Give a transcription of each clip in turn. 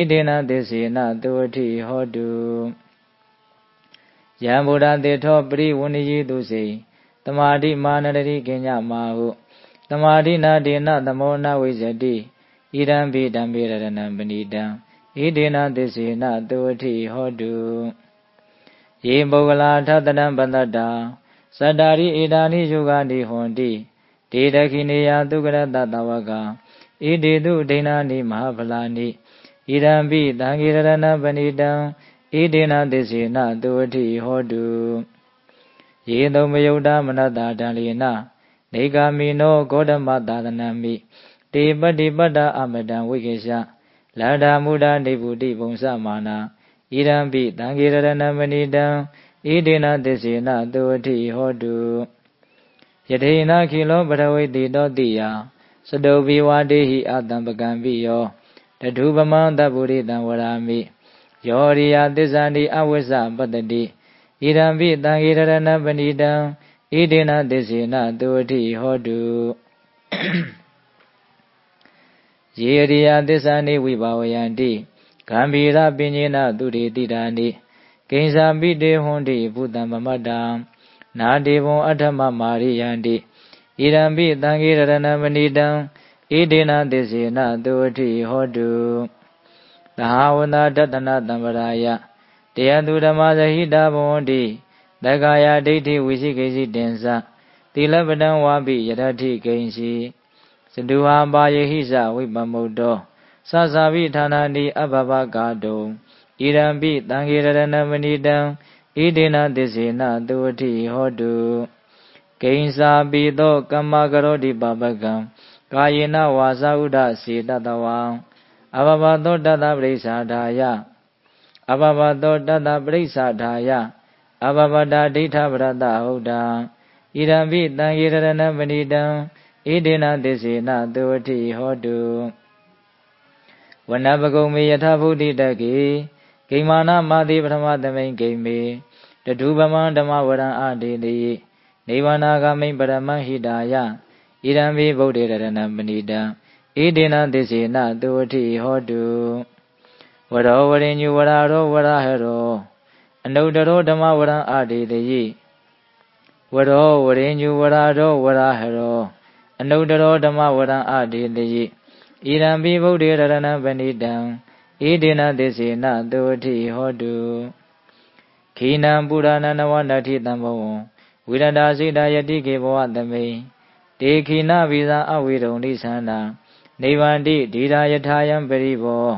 ဣတေနသစ္စေနသုဝတိဟောတုယံဗုဒ္ဓတေထောပရိဝဏိယိတုစေတမာတိမာနတတိကညမာဟုတမာတိနာဒေနသမောနဝိဇတိဣဒံဘိဓမ္မေရတနံပဏိတံဣဒေနသစ္စေနသုဝတိဟောတုယေပုဂ္ဂလာထတတံပတ္တာသတ္တာရိဧတာနိယုဂာနိဟွန်တိဒေဒခိနေယသုကရတတဝကဣဒေတုဒိဏာနိမဟာဖလာနိ ဣဒံပိတံဂိရဏပဏိတံဣဒေနသစ္စေနသုဝတိဟောတုယေတုံမယုတ်တာမနတတံလေနနေကာမိနောဂေါတမသာသနမိတေပတိပတ္တအမတံဝိကေရှလန္ဒာမုဒ္ဒနေဗုတိဘုံစမာနာဣဒံပိတံဂေရဏမဏိတံဣဒေနသစ္စေနသုဝတိဟောတုယထေနခိလောပရဝိတိတောတိယစတုဘိဝါဒေဟိအတံပကံပိယော တထုပမံတဗ္ဗုရိတံဝရာမိယောရိယသစ္ဆန္တိအဝိဇ္ဇပတ္တိဣဒံပိတံဂေရဏပဏိတံဣဒေနသစ္စေနသုဝတိဟောတုယေရိယသစ္ဆန္တိဝိဘာဝယန္တိဂံဗီရပဉ္စေနသူရိတိတာနိကိဉ္စာပိတေဟွန်တိဘုတံမမတ္တံနာတေဘုံအထမမာရိယန္တိဣရံပိတံဂေရဏမဏိတံ ဣဒေနသစ္စေနသုဝတိဟောတုသဟာဝန္တာတတနာတံပရာယတရားသူဓမ္မဇဟိတာဘဝန္တိတက္ကာယဒိဋ္ဌိဝိသိကိစီတင်္စသီလပဒံဝါပိယရတိကိဉ္စီစတုဟာပါယဟိစဝိပမုတ်တောသသဗိဌာနာတိအဘဘကာတုံဣရံပိတံခေရဏမဏိတံဣဒေနသစ္စေနသုဝတိဟောတုကိဉ္စာပိသောကမ္မကရောတိပပကံ ကာယေနဝါစာဥဒစေတတဝံအဘဘသောတတပရိစ္ဆာဓာယအဘဘသောတတပရိစ္ဆာဓာယအဘဘတာဒိဋ္ဌပရတဟုတ်တာဣရံပိတံခေရဏမဏိတံဣဒေနသစ္စေနသုဝတိဟောတုဝနပကုံမေယထဗုဒ္ဓိတကေဂိမာနမာတိပထမသမိန်ဂိမေတထုပမံဓမ္မဝရံအတေတိနိဗ္ဗာနာဂမိန်ပရမဟိတာယ ဣရံမေဗုဒ္ဓေရတနပဏိတံဣဒေနသစ္စေနသုဝတိဟောတုဝရောဝရိညုဝရရောဝရဟရောအနုတ္တရောဓမ္မဝရံအတေတိဝရောဝရိညုဝရရောဝရဟရောအနုတ္တရောဓမ္မဝရံအတေတိဣရံပိဗုဒ္ဓေရတနပဏိတံဣဒေနသစ္စေနသုဝတိဟောတုခိနံပုရဏနဝနတိတံဘဝံဝိရဒာစိတယတိကေဘဝသမိ တေခိနဗိဇာအဝိရုံလိသန္တာနိဗ္ဗန္တိဒီရာယထာယံပရိဘော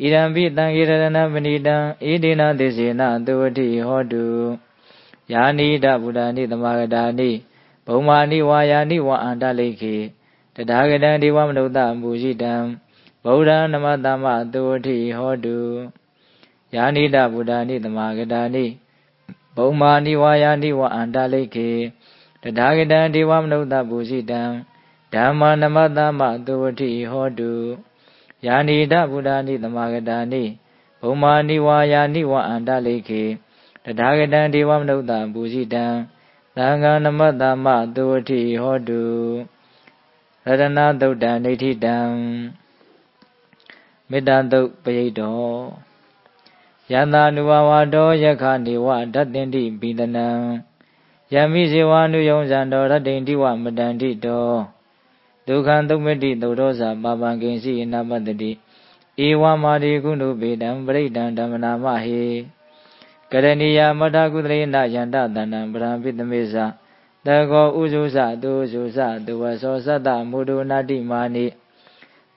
ဣရံပိတံဣရဏပဏိတံဣဒေနသစ္စေနသုဝတိဟောတုယာနိဒဗုဒ္ဓနိသမဂတာနိဘုံမာနိဝါယာနိဝအန္တလိခေတထာဂတံဒီဝမနုဿမူရှိတံဗုဒ္ဓနမတမသုဝတိဟောတုယာနိဒဗုဒ္ဓနိသမဂတာနိဘုံမာနိဝါယာနိဝအန္တလိခေ တထာဂတံဒီဝမနုဿပူရှိတံဓမ္မာနမတမသုဝတိဟောတုယာနိဒဗုဒ္ဓနိသမဂတာနိဘုံမာနိဝါယာနိဝအန္တလိခေတထာဂတံဒီဝမနုဿပူရှိတံသံဃာနမတမသုဝတိဟောတုရတနာသုတ်တံဒိဋ္ဌိတံမေတ္တာသုတ်ပရိတ်တော်ယန္တာနုဘဝတောယခနေဝဓတ္တင်တိပိတနံ ယမိဇေဝနုယုံဇံတော်ရတ္တိတိဝမတန္တိတောဒုက္ခံသုမတိသုဒောဇာပါပံကိဉ္စီအနာပတ္တိဧဝမာတိကုဏုပေတံပရိဒံဓမ္မနာမဟေကရဏီယမထကုသလေနယန္တတန္တံပရံပိတမေဇာတကောဥဇုဇတုဇုဇတုဝသောသတ္တမုဒုနာတိမာနိ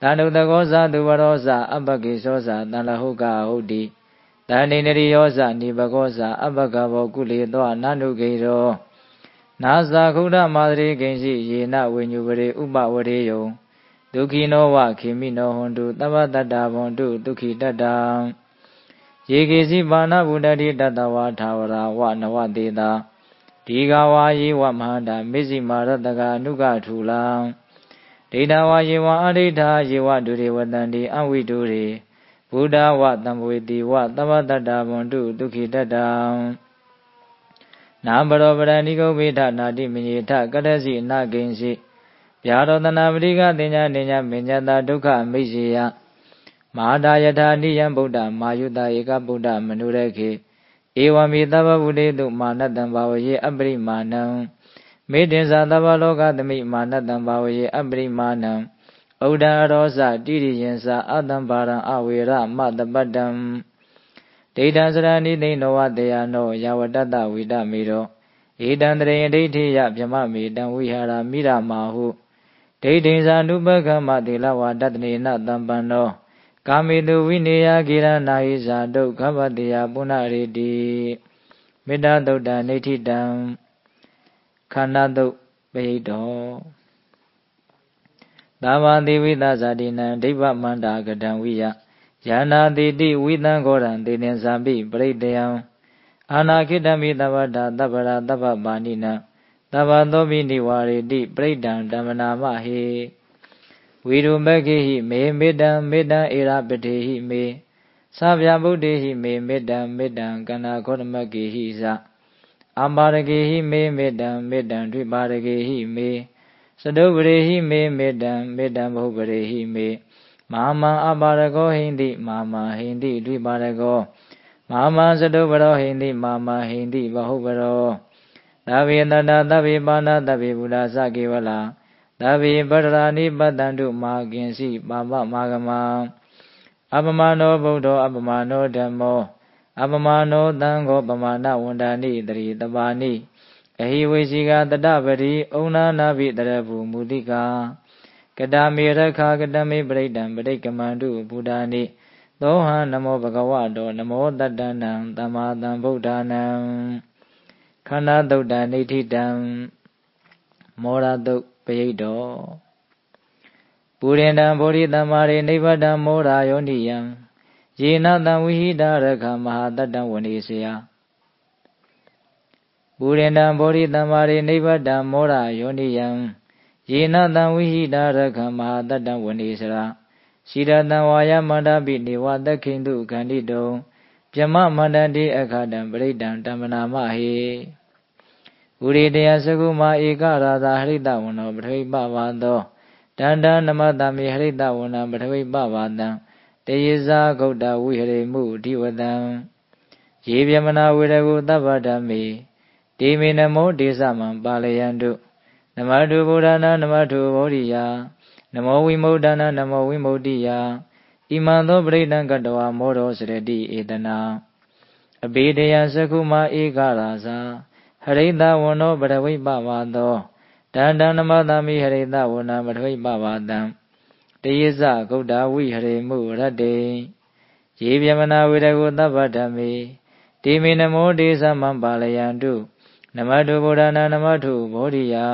တန္တုတကောဇတုဝရောဇအပကိသောဇတန်လဟုကဟုတ်တိတန္တိနရိယောဇနိဘကောဇအပကဘောကုလေသောနန္ဒုဂေရော နာဇာခုဒ္ဓမာသရိကိဉ္စီယေနဝိညုပရိဥပဝရေယုံဒုက္ခိနောဝခေမိနောဟွန်တုတပ္ပတတ္တာဘွန်တုဒုက္ခိတတ္တံယေကေစီပါဏဗုဒ္ဓတိတတ္တဝါထာဝရဝနဝတေတာဒီဃဝါယေဝမဟာတာမေဇိမာရတကအနုကထူလံဒိဋ္ဌဝါယေဝအဋိဋ္ဌာယေဝဒုရေဝတန္တိအဝိတုရေဘုဒ္ဓဝတံဝေတိဝသဗ္ဗတတ္တာဘွန်တုဒုက္ခိတတ္တံ နာဘရောပရဏိကုဗေထနာတိမညေထကတ္တစီအနာကိဉ္စီဗျာရောတနာပရိကတင်ညာနေညာမညတာဒုက္ခမိစေယမမဟာတာယထာနိယံဗုဒ္ဓမာယုတဧကဗုဒ္ဓမနုရခေဧဝံမိသဗ္ဗဗုတေတုမာနတံဘာဝယေအပရိမာဏံမေတ္တင်္စာသဗ္ဗလောကသမိမာနတံဘာဝယေအပရိမာဏံဩဒံအရောစတိရိယံစာအတံပါရံအဝေရမတပတ္တံ ဒိဋ္ဌံစရဏိသိဏောဝတေယနောယဝတတဝိတမေရောဧတံတရေဒိဋ္ဌိယဗြမမေတံဝိဟာရမိရမာဟုဒိဋ္ဌိဇာနုပကမတေလဝတတနေနတံပန္နောကာမေတုဝိနေယဂိရနာဟိဇာဒုက္ခပတေယပုဏ္ဏရေတိမေတ္တာသုတ်တံနေဋ္ဌိတံခန္ဓာသုတ်ပိဋ္ဌောသာဝတိဝိသဇာတိနံဒိဗ္ဗမန္တာကတံဝိယ ယာနာတိတိဝိသံဂောရံတေနဇာပိပရိတယံအာနာခိတမိတဗ္ဗတာတဗ္ဗရာတဗ္ဗပါဏိနံတဗ္ဗသောပိနိဝါရေတိပရိဒံဓမ္မနာမဟိဝိရုမခေဟိမေမေတ္တံမေတ္တံဧရပတိဟိမေသဗ္ဗဗုဒ္ဓေဟိမေမေတ္တံမေတ္တံကန္နာခောတမကေဟိသအမ္ပါရကေဟိမေမေတ္တံမေတ္တံဒွိပါရကေဟိမေစတုပရိဟိမေမေတ္တံမေတ္တံဘုပရိဟိမေ မဟာမံအပါရကောဟိန္တိမာမဟိန္တိဒွိပါရကောမဟာမံစတုပရောဟိန္တိမာမဟိန္တိဘဟုပရောသဗ္ဗေတတသဗ္ဗေပါဏသဗ္ဗေဘုရားစကေဝလာသဗ္ဗေပတ္တရာနိပတ္တန္တုမာကင်စီပါပမာဂမံအပမနောဗုဒ္ဓောအပမနောဓမ္မောအပမနောသံဃောပမာဏဝန္ဒာနိတရိတပါဏိအဟိဝေစီကတတပတိဩနာနာဘိတရဘူမူတိကာ ကတမေရခာကတမေပရိဒံပရိကမန္တုဘုဒ္ဓာနိသောဟံနမောဘဂဝတောနမောတတ္တနံသမ္မာသမ္ဗုဒ္ဓနံခန္ဓာတုတ်တံနေဋ္ဌိတံမောရတုတ်ပယိတ်တော်ပုရိန္ဒံဗောဓိတမ္မာရိနိဗ္ဗတံမောရာယောနိယံယေနတံဝိဟိတရခမဟာတတ္တဝနေစယပုရိန္ဒံဗောဓိတမ္မာရိနိဗ္ဗတံမောရာယောနိယံ ယေနတံဝိဟိတရခမဟာတတ္တဝနေစရာရှိရတံဝါယမန္တပိနေဝသခိန္တုခန္တိတုံပြမမန္တတိအခတံပရိဒံတမ္မနာမဟိဥရိတယသကုမာဧကရာသာဟရိတဝနောပထဝိပဝါသောတန္တနမတမိဟရိတဝနံပထဝိပဝါတံတေယဇာဂௌတဝိဟရိမှုအဓိဝတံယေပြမနာဝေရကုသဗ္ဗဓမ္မေဒေမေနမောဒေသမံပါလယံတု နမတုဗုဒ္ဓနာနမတုဘောဓိယာနမောဝိမု ddha နာနမောဝိမု ddhi ယာဣမံသောပရိဒံကတဝမောရောစရတိဧတနာအဘေဒယသကုမဧကရာဇာဟရိတဝနောပရဝိပဝါသောတန္တနမသမိဟရိတဝနာပရဝိပဝါတံတယေဇဂௌတဝိဟရိမှုရတ္တေယေပြမနာဝေရကုသဗ္ဗဓမ္မေတိမေနမောဒေသမံပါလယံတုနမတုဗုဒ္ဓနာနမတုဘောဓိယာ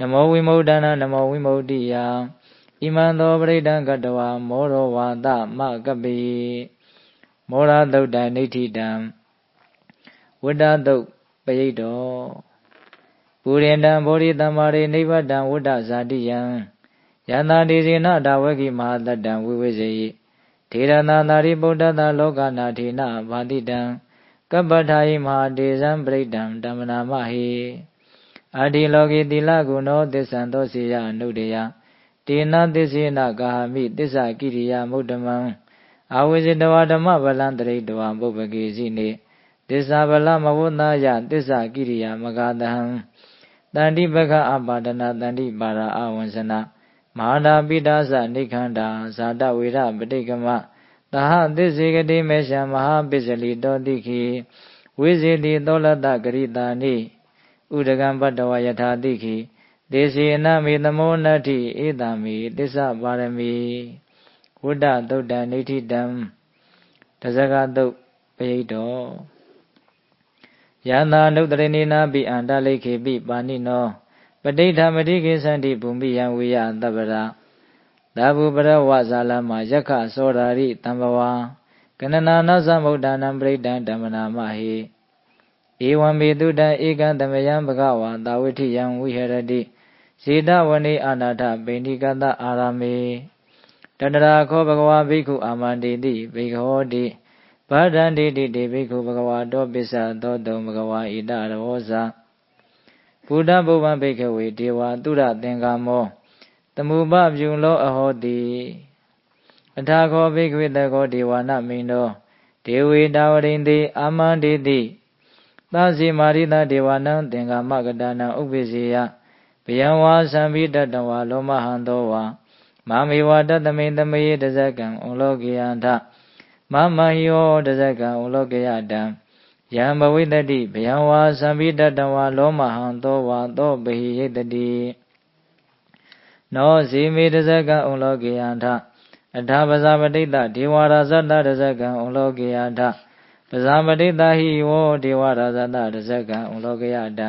နမောဝိမု ddha နာနမောဝိမု ddhi ယာဣမံသောပရိဒံကတဝါမောရောဝါသမကပိမောရသုတ်တံနေဋ္ဌိတံဝတ္တသုတ်ပယိတ်တော်ပုရိန္တံဘောဓိတမ္မာရိနိဗ္ဗတံဝတ္တဇာတိယံယန္တာဒေဇေနဒါဝကိမဟာတတံဝိဝိဇေယိထေရနာသာရိပုတ္တသလောကနာထေနဘာတိတံကပ္ပထာယိမဟာဒေဇံပရိဒံဓမ္မနာမဟိ အာဒီလောကိတိလကုဏောသစ္ဆံသောစေယအနုတ္တယတေနသစ္စေနကာဟမိသစ္စာကိရိယာမုဒ္ဓမံအာဝိဇ္ဇတဝဓမ္မဗလံတရိတဝပုပ္ပကေစီနေသစ္စာဗလမဝုနာယသစ္စာကိရိယာမဂတဟံတန္တိပခအပါဒနာတန္တိပါရာအဝံစနာမဟာနာပိဒါသနိခန္ဓာဇာတဝေရပဋိကမသဟသစ္စေကတိမေရှံမဟာပစ္စလိတောတိခိဝိဇေတိသောလတဂရိတာနိ ဥဒကံပတ္တဝယထာတိခိဒေစီအနမေသမောနတ္ထိဧတံမေသစ္စာပါရမီဝိဒ္ဒသုတ်တံနေဋ္ဌိတံတဇဂသုတ်ပယိတ်တော်ယန္တာနုတရဏိနာပိအန္တလိခေပိပါဏိနောပဋိဌမတိကိသန္တိဘူမိယံဝေယသဗ္ဗရာသာဘုပရဝဇာလမယက္ခသောရာရိတံဘဝကနနာနသမုဒ္ဒနာပရိဒံဓမ္မနာမဟိ ဧဝံမေတုတံဧကံတမယံဘဂဝါတာဝိထိယံဝိဟရတိဇေတဝနေအာနာထပိဏိကတအာရမေတတရာခောဘဂဝါဘိက္ခုအာမန္တိတိဘိက္ခောတိဗဒန္တိတိတေဘိက္ခုဘဂဝါတောပစ္စသောတုံဘဂဝါဣတရောဇာဘုဒ္ဓဘုဗ္ဗံဘိက္ခဝေဒေဝတုရသင်္ကာမောတမုပပြုလောအဟောတိအအထာခောဘိကဝေတကောဒေဝနာမိန်တောဒေဝေတာဝရိန်တိအာမန္တိတိ သစီမာရိတဒေဝနံသင်္ကာမကတနံဥပ္ပစေယဘယံဝါသံဘိတတဝါလောမဟံသောဝါမမေဝတတမိန်တမေတဇကံဩလောကေယံထမမယောတဇကံဩလောကေယတံယံဘဝိတတိဘယံဝါသံဘိတတဝါလောမဟံသောဝါသောဘဟိယိတတိနောဇေမေတဇကံဩလောကေယံထအထာပဇာပတိတဒေဝရာဇတတဇကံဩလောကေယထ ပဇာပတိတဟိဝောဒေဝရာဇတတဇကံဩလောကေယတံ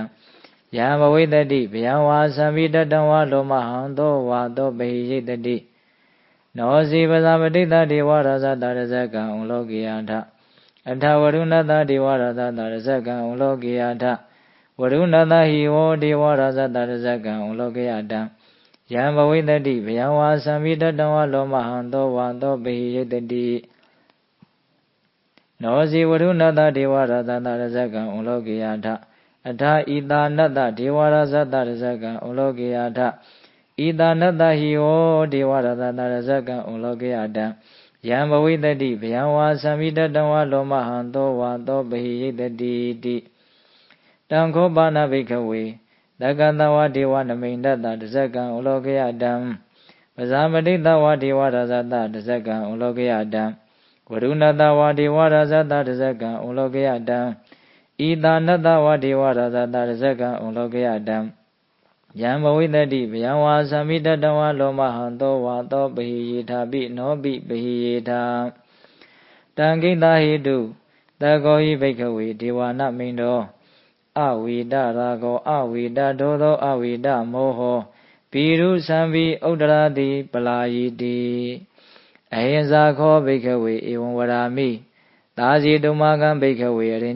ယံဘဝိတတိဗျံဝါသံမိတတံဝါလောမဟံသောဝါသောပေယိတတိနောစီပဇာပတိတဒေဝရာဇတတဇကံဩလောကေယထအထဝရုဏတဒေဝရာဇတတဇကံဩလောကေယထဝရုဏတဟိဝောဒေဝရာဇတတဇကံဩလောကေယတံယံဘဝိတတိဗျံဝါသံမိတတံဝါလောမဟံသောဝါသောပေယိတတိ နောဇီဝရုဏတဒေဝရသတရဇကံဩလောကေယထအထာဣတာနတဒေဝရဇတရဇကံဩလောကေယထဣတာနတဟိဝောဒေဝရသတရဇကံဩလောကေယတံယံဘဝိတတိဗျံဝါသံမိတတံဝါလောမဟံသောဝါသောပေယိတတိတိတံခောပါဏဘိခဝေတက္ကတဝဒေဝနမိန်တတတဇကံဩလောကေယတံပဇာမတိတဝဒေဝရဇတတဇကံဩလောကေယတံ ဝရုဏတဝါဒေဝရဇတတဇကံဩလောကေယတံဤတာနတဝါဒေဝရဇတတဇကံဩလောကေယတံယံဘဝိတတိဗျံဝါသမိတတဝါလောမဟံသောဝါသောပဟိယေထာပိနောပိပဟိယေထာတံကိတာဟိတုတကောဟိဘိကဝေဒေဝနာမိန်တော်အဝိဒရာဂောအဝိဒဒောသောအဝိဒမောဟောပိရုသံဘိဥဒ္ဒရာတိပလာယိတိ အဟိံဇာခောဘိကဝေဧဝံဝရာမိသာစီတုမကံဘိကဝေအရင်